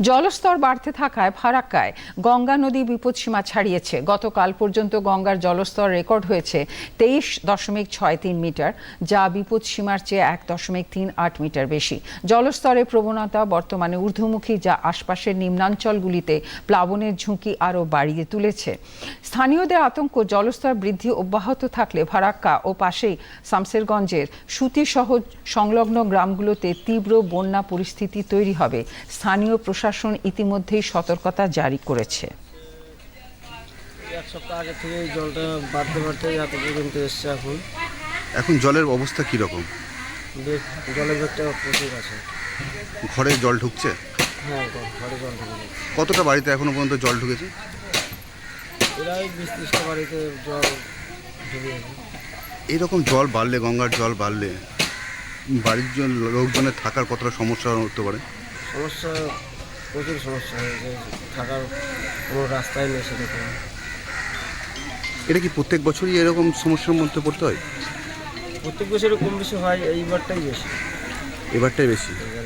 জলস্তর বাড়তে থাকায় ফারাক্কায়। গঙ্গা নদী বিপদসীমা ছাড়িয়েছে। গতকাল পর্যন্ত গঙ্গার জলস্তর রেকর্ড হয়েছে তেইশ দশমিক ছয় তিন মিটার, যা বিপদসীমার চেয়ে এক দশমিক তিন আট মিটার বেশি। জলস্তরের প্রবণতা বর্তমানে ঊর্ধ্বমুখী, যা আশপাশের নিম্নাঞ্চলগুলিতে প্লাবনের ঝুঁকি আরও বাড়িয়ে তুলেছে। স্থানীয়দের আতঙ্ক, জলস্তর বৃদ্ধি অব্যাহত থাকলে ফারাক্কা ও পাশেই শামসেরগঞ্জের সুতিসহ সংলগ্ন গ্রামগুলোতে তীব্র বন্যা পরিস্থিতি তৈরি হবে। স্থানীয় প্রশাসন ইতিমধ্যেই সতর্কতা জারি করেছে। এক সপ্তাহ আগে থেকে এই জলটা বাড়তে বাড়তে এত পর্যন্ত এসছে এখন। এখন জলের অবস্থা কীরকম বেশ জলের বেগটা প্রচুর আছে। ঘরে জল ঢুকছে? হ্যাঁ ঘরে জল ঢুকে কতটা বাড়িতে এখনও পর্যন্ত জল ঢুকেছে? প্রায় বিশ ত্রিশটা বাড়িতে জল ঢুকে এইরকম জল বাড়লে গঙ্গার জল বাড়লে বাড়ির জন লোকজনের থাকার কতটা সমস্যা হতে পারে? সমস্যা প্রচুর সমস্যা হয়ে হয়েছে থাকার কোনো রাস্তাই নেই সেরকম এটা কি প্রত্যেক বছরই এরকম সমস্যার মধ্যে পড়তে হয়? প্রত্যেক বছরে কম বেশি হয় এইবারটাই বেশি। এবারটাই বেশি? এবারে বেশি